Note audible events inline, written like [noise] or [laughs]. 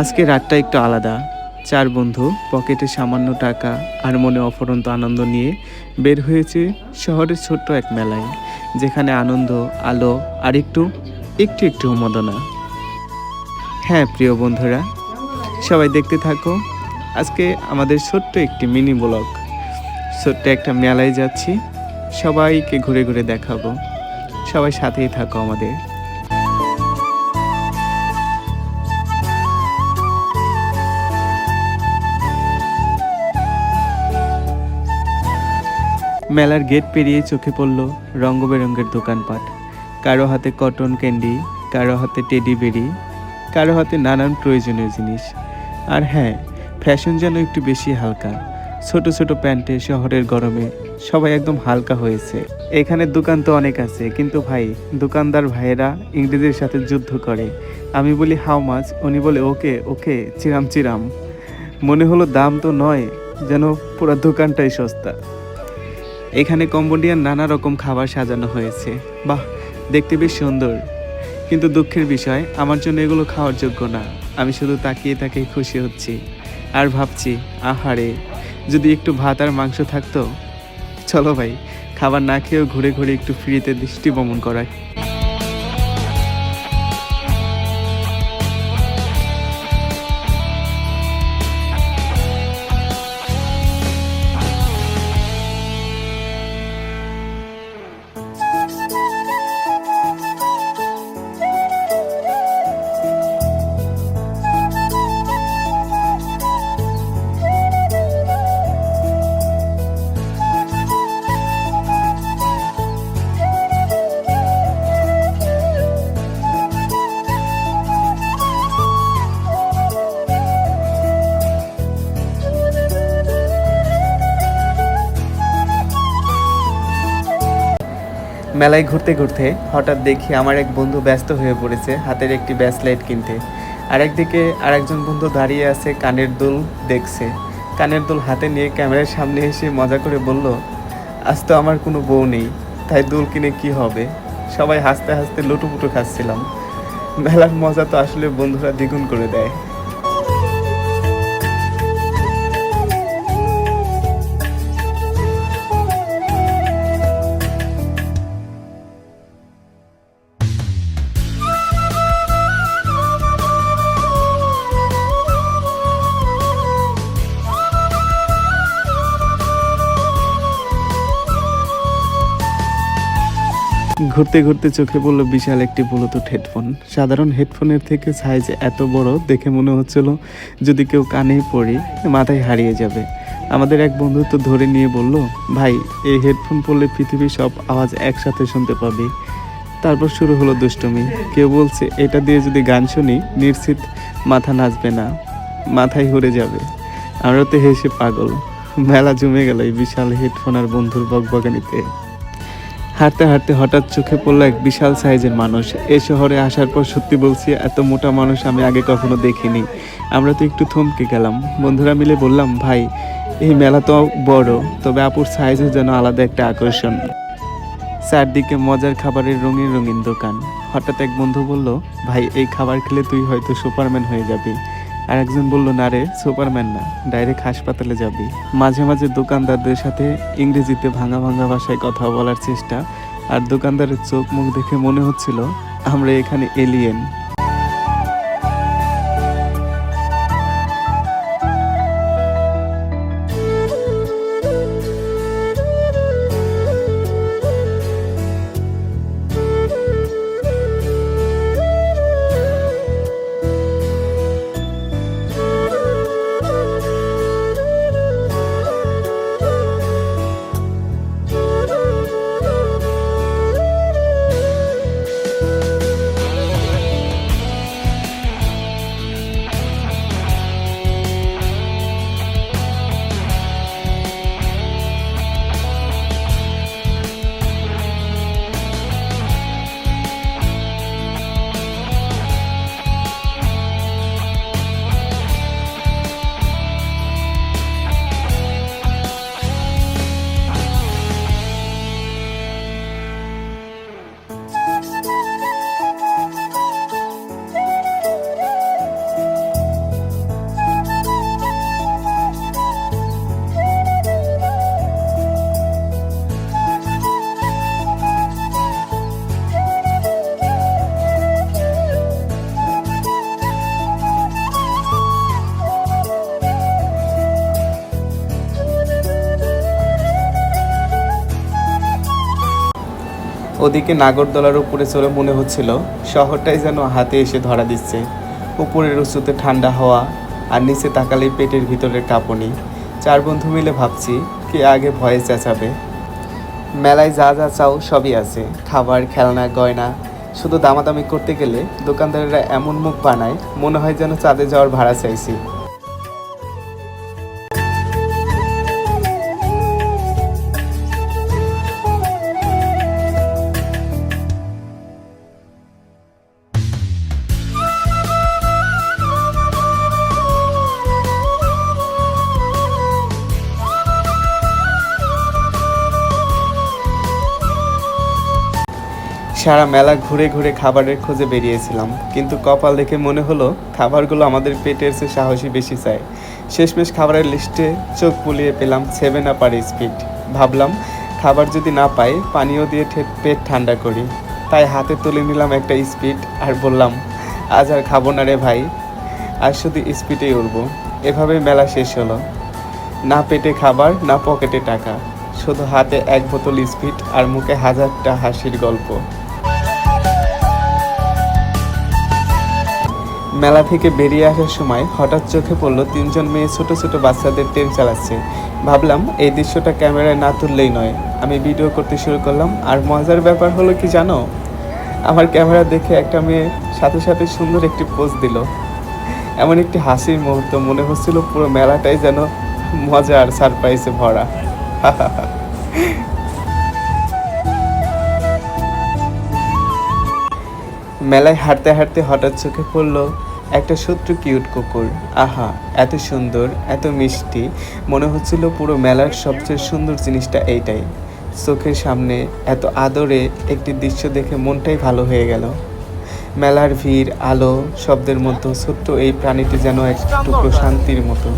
আজকে রাতটা একটু আলাদা। চার বন্ধু, পকেটে সামান্য টাকা আর মনে অফরন্ত আনন্দ নিয়ে বের হয়েছে শহরের ছোট্ট এক মেলায়, যেখানে আনন্দ, আলো আর একটু একটু একটু উন্মাদনা। হ্যাঁ প্রিয় বন্ধুরা, সবাই দেখতে থাকো। আজকে আমাদের ছোট্ট একটি মিনি ব্লগ। ছোট্ট একটা মেলায় যাচ্ছি। সবাইকে ঘুরে ঘুরে দেখাবো। সবাই সাথেই থাকো আমাদের। মেলার গেট পেরিয়ে চোখে পড়ল রঙ্গ বেরঙ্গের দোকানপাট। কারও হাতে কটন ক্যান্ডি, কারও হাতে টেডি বেরি, কারও হাতে নানান প্রয়োজনীয় জিনিস। আর হ্যাঁ ফ্যাশন যেন একটু বেশি হালকা। ছোট ছোট প্যান্টে শহরের গরমে সবাই একদম হালকা হয়েছে। এখানে দোকান তো অনেক আছে, কিন্তু ভাই, দোকানদার ভাইয়েরা ইংরেজির সাথে যুদ্ধ করে। আমি বলি, হাউ মাছ উনি বলে, ওকে ওকে, চিরাম চিরাম। মনে হলো দাম তো নয়, যেন পুরো দোকানটাই সস্তা। এখানে কম্বোডিয়ান নানা রকম খাবার সাজানো হয়েছে। বাহ, দেখতে বেশ সুন্দর। কিন্তু দুঃখের বিষয়, আমার জন্য এগুলো খাওয়ার যোগ্য না। আমি শুধু তাকিয়ে তাকিয়ে খুশি হচ্ছি। আর ভাবছি, আহারে, যদি একটু ভাত আর মাংস থাকতো? চলো ভাই, খাবার না খেয়েও ঘুরে ঘুরে একটু ফ্রিতে দৃষ্টি বমন করায় মেলায় ঘুরতে ঘুরতে হঠাৎ দেখি আমার এক বন্ধু ব্যস্ত হয়ে পড়েছে হাতের একটি ব্যাসলাইট কিনতে। আরেকদিকে আরেকজন বন্ধু দাঁড়িয়ে আছে, কানের দুল দেখছে। কানের দুল হাতে নিয়ে ক্যামেরার সামনে এসে মজা করে বলল, আজ তো আমার কোনো বউ নেই, তাই দুল কিনে কি হবে? সবাই হাসতে হাসতে লুটুপুটু খাচ্ছিলাম। মেলার মজা তো আসলে বন্ধুরা দ্বিগুণ করে দেয়। ঘুরতে ঘুরতে চোখে পড়ল বিশাল একটি ব্লুটুথ হেডফোন। সাধারণ হেডফোনের থেকে সাইজ এত বড় দেখে মনে হচ্ছিল যদি কেউ কানে পড়ি, মাথায় হারিয়ে যাবে। আমাদের এক বন্ধু তো ধরে নিয়ে বলল, ভাই, এই হেডফোন পরলে পৃথিবীর সব আওয়াজ একসাথে শুনতে পাবি। তারপর শুরু হলো দুষ্টমি। কেউ বলছে, এটা দিয়ে যদি গান শুনি, নিশ্চিত মাথা নাচবে না, মাথায় ঘুরে যাবে। আমরা তো হেসে পাগল। মেলা জমে গেল এই বিশাল হেডফোন আর বন্ধুর বকবগানিতে হাঁটতে হাঁটতে হঠাৎ চোখে পড়ল এক বিশাল সাইজের মানুষ। এ শহরে আসার পর সত্যি বলছি, এত মোটা মানুষ আমি আগে কখনো দেখিনি। আমরা তো একটু থমকে গেলাম। বন্ধুরা মিলে বললাম, ভাই, এই মেলা তো বড়, তবে আপুর সাইজও যেন আলাদা একটা আকর্ষণ। চারদিকে মজার খাবারের রঙিন রঙিন দোকান। হঠাৎ এক বন্ধু বলল, ভাই, এই খাবার খেলে তুই হয়তো সুপারম্যান হয়ে যাবি। আর একজন বলল, না রে, সুপারম্যান না, ডাইরেক্ট হাসপাতালে যাবি। মাঝে মাঝে দোকানদারদের সাথে ইংরেজিতে ভাঙা ভাঙা ভাষায় কথা বলার চেষ্টা, আর দোকানদারের চোখ মুখ দেখে মনে হচ্ছিল, আমরা এখানে এলিয়েন ওদিকে নাগরদোলার উপরে চলে মনে হচ্ছিল, শহরটাই যেন হাতে এসে ধরা দিচ্ছে। উপরের উঁচুতে ঠান্ডা হাওয়া আর নিচে তাকালেই পেটের ভিতরে কাঁপনি। চার বন্ধু মিলে ভাবছি, কে আগে ভয়ে চেঁচাবে। মেলায় যা যা চাও সবই আছে। খাবার, খেলনা, গয়না। শুধু দামাদামি করতে গেলে দোকানদারেরা এমন মুখ বানায়, মনে হয় যেন চাঁদে যাওয়ার ভাড়া চাইছি। সারা মেলা ঘুরে ঘুরে খাবারের খোঁজে বেরিয়েছিলাম। কিন্তু কপাল দেখে মনে হলো, খাবারগুলো আমাদের পেটের চেয়ে সাহসী বেশি চায় শেষমেশ খাবারের লিস্টে চোখ বুলিয়ে পেলাম সেভেন আপ আর স্পিড। ভাবলাম, খাবার যদি না পাই, পানীয় দিয়ে ঠে- পেট ঠান্ডা করি। তাই হাতে তুলে নিলাম একটা স্পিড আর বললাম, আজ আর খাব না রে ভাই আর শুধু স্পিডেই উঠবো এভাবে মেলা শেষ হলো। না পেটে খাবার, না পকেটে টাকা। শুধু হাতে এক বোতল স্পিড আর মুখে হাজারটা হাসির গল্প। মেলা থেকে বেরিয়ে আসার সময় হঠাৎ চোখে পড়ল তিনজন মেয়ে ছোট ছোট বাচ্চাদের ট্রেন চালাচ্ছে। ভাবলাম, এই দৃশ্যটা ক্যামেরায় না তুললেই নয়। আমি ভিডিও করতে শুরু করলাম, আর মজার ব্যাপার হলো কি জানো? আমার ক্যামেরা দেখে একটা মেয়ে সাথে সাথে সুন্দর একটি পোজ দিল। এমন একটি হাসির মুহূর্ত মনে হচ্ছিল পুরো মেলাটাই যেন মজা আর সারপ্রাইজে ভরা। [laughs] মেলায় হাঁটতে হাঁটতে হঠাৎ চোখে পড়ল একটা সত্য কিউট কুকুর। আহা, এত সুন্দর, এত মিষ্টি। মনে হচ্ছিল পুরো মেলার সবচেয়ে সুন্দর জিনিসটা এইটাই। চোখের সামনে এত আদরে একটি দৃশ্য দেখে মনটাই ভালো হয়ে গেল। মেলার ভিড়, আলো, শব্দের মধ্যে ছোট্ট এই প্রাণীটি যেন এক টুকরো শান্তির মতো।